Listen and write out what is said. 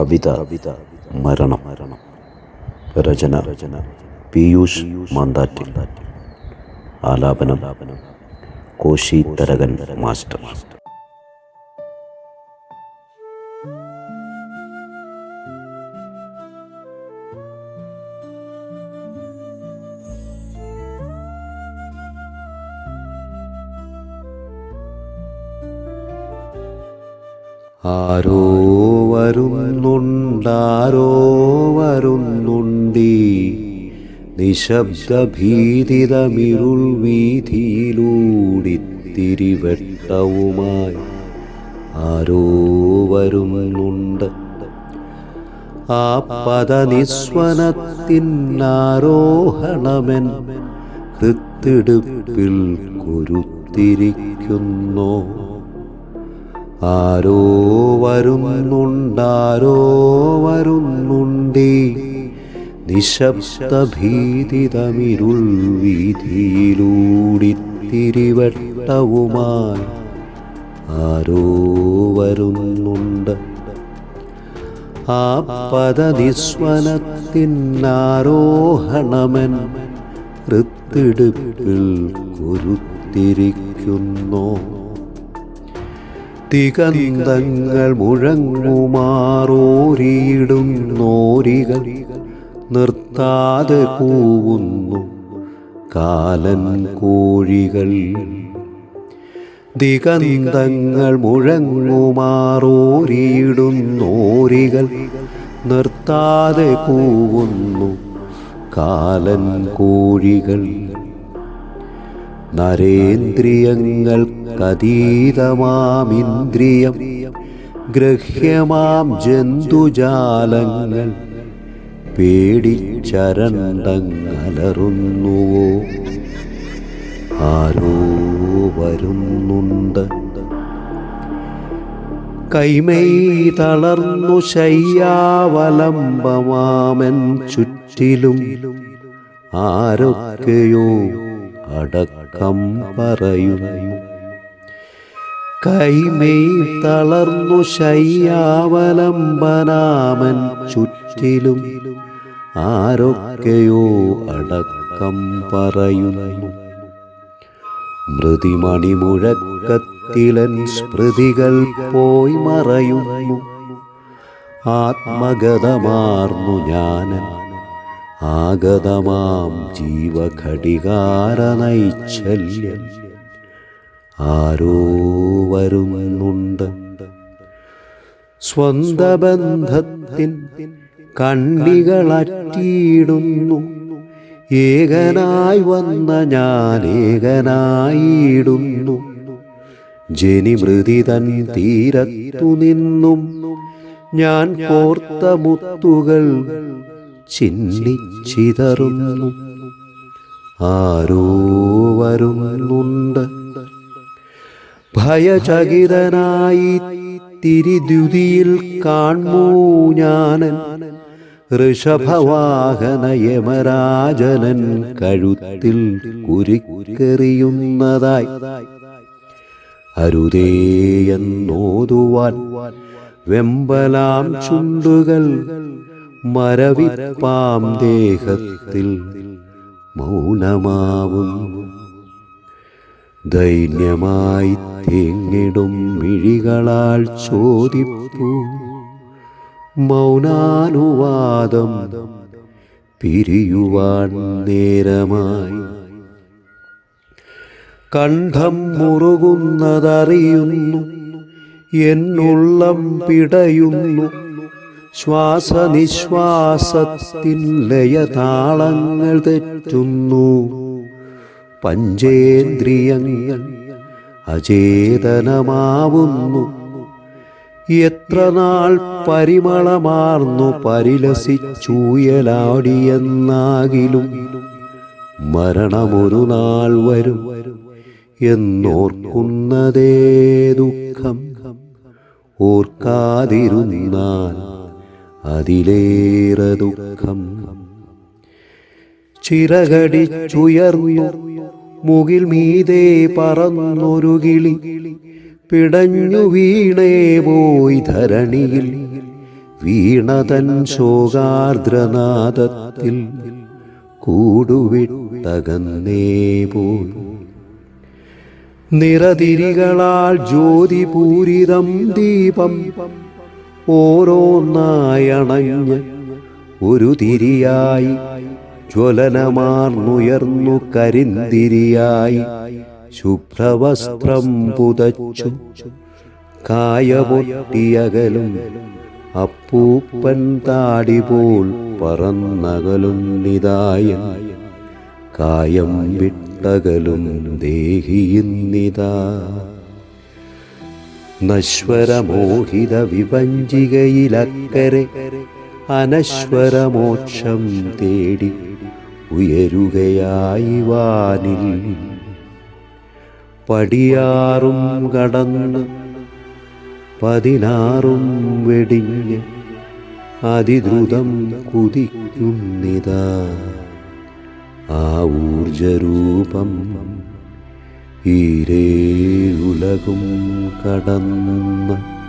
കവിത മരണം. രചന രചന പീയൂഷ് മാന്താറ്റിൽ ആലാപനം. കോശി തരകൻ മാസ്റ്റർ. ആരോ വരുന്നുണ്ടാരോ വരുന്നുണ്ടീ? നിശബ്ദഭീതിതമിരുൾ വീതിയിലൂടിത്തിരിവെട്ടവുമായി ആരോ വരുന്നുണ്ട്. ആ പദനിസ്വനത്തിന്നാരോഹണമെൻ കൃത്തിടുപ്പിൽ കുരുത്തിരിക്കുന്നോ. ആരോ വരുന്നുണ്ടാരോ വരുന്നുണ്ടേ? നിശബ്ദഭീതിതമിരുൾ വീതിയിലൂടിത്തിരിവട്ടവുമായി ആരോ വരുന്നുണ്ട്. ആ പദനിസ്വനത്തിനാരോഹണമെൻ ഋത്തിടുപ്പിൽ കുരുത്തിരിക്കുന്നോ. തികന്തങ്ങൾ മുഴങ്ങുമാറോരിയിടും നോരികൾ നിർത്താതെ കൂവുന്നു കാലൻ കോഴികൾ. ദിഗന്തങ്ങൾ മുഴങ്ങുമാറോരിയിടും നോരികൾ നിർത്താതെ കൂവുന്നു കാലൻ കോഴികൾ. നരേന്ദ്രിയങ്ങൾക്കതീതമാമിന്ദ്രിയം ഗ്രഹ്യമാം ജന്തുജാലങ്ങൾ പേടിച്ചരണ്ടങ്ങലറുന്നുവോ? ആരോ വരുന്നുണ്ട്. കൈമൈ തളർന്നു ശയ്യാവലംബമാമൻ ചുറ്റിലും ആരൊക്കെയോ അടക്കം പറയുന്നു കൈമേ തളർന്നു ശയ്യാവലംബനാമൻ ചുറ്റിലും ആരൊക്കെയോ അടക്കം പറയുന്നു മൃതിമണിമുഴക്കത്തിലൻ സ്മൃതികൾ പോയി മറയുന്നു ആത്മഗതമാർന്നു ഞാനൻ ആഗതമാം ജീവഘടികാരനൈച്ഛല്യം. ആരോ വരുന്നുണ്ട്. സ്വന്ത ബന്ധത്തിൻ കണ്ണികളറ്റിയിടുന്നു. ഏകനായി വന്ന ഞാൻ ഏകനായിടുന്നു. ജനിമൃതി തൻ തീരത്തു നിന്നും ഞാൻ കോർത്ത മുത്തുകൾ ചിന്നിച്ചിതറുന്നു ആരോ വരുന്നുണ്ട് ഭയചകിതനായി തിരിദ്യുതിയിൽ കാൺമൂ ഞാനൻ. ഋഷഭവാഹന യമരാജനൻ കഴുത്തിൽ കുരിക്കെറിയുന്നതായി. അരുതേയെന്നോതുവാൻ വെമ്പലാം ചുണ്ടുകൾ മരവിപ്പാം ദേഹത്തിൽ മൗനമാവും. ദൈന്യമായി തേങ്ങിടും മിഴികളാൽ ചോദിപ്പൂ. മൗനാനുവാദം പിരിയുവാൻ നേരമായി. കണ്ഠം മുറുകുന്നതറിയുന്നു എന്നുള്ളം പിടയുന്നു. ശ്വാസനിശ്വാസത്തിൻ ലയതാളങ്ങൾ തെറ്റുന്നു. പഞ്ചേന്ദ്രിയങ്ങൾ അചേതനമാവുന്നു. എത്ര നാൾ പരിമളമാർന്നു പരിലസിച്ചൂയലാടിയെന്നാകിലും മരണമൊരു നാൾ വരും എന്നോർക്കുന്നതേ ദുഃഖം. ഓർക്കാതിരുന്നാൽ അതിലേറെ ദുഃഖം. ചിറകടിച്ചുയർന്നു മുകിൽ മീതേ പറന്നൊരു കിളി. പിടഞ്ഞു വീണേ പോയി ധരണിയിൽ. വീണതൻ ശോകാർദ്രനാദത്തിൽ കൂടുവിട്ടകന്നേ പോയി. നിറതിരികളാൽ ജ്യോതിപൂരിതം ദീപം ഓരോന്നായണഞ്ഞ് ഒരു തിരിയായി ജ്വലനമാർന്നുയർന്നു കരിന്തിരിയായി ശുഭ്രവസ്ത്രം പുതച്ചു കായപൊട്ടിയകലും അപ്പൂപ്പൻ താടി പോൽ പറന്നകലും നിതായൻ കായം വിട്ടകലും ദേഹിയുന്നിതാ. നശ്വരമോഹിത വിഭഞ്ചികയിലക്കരെ അനശ്വരമോക്ഷം തേടി ഉയരുകയായി വാനിൽ. പടിയാറും കടന്ന് പതിനാറും വെടിഞ്ഞ് അതിദ്രുതം കുതിക്കുന്നിതാ ആ ഊർജരൂപം. ഈരേഴുലകും കടന്ന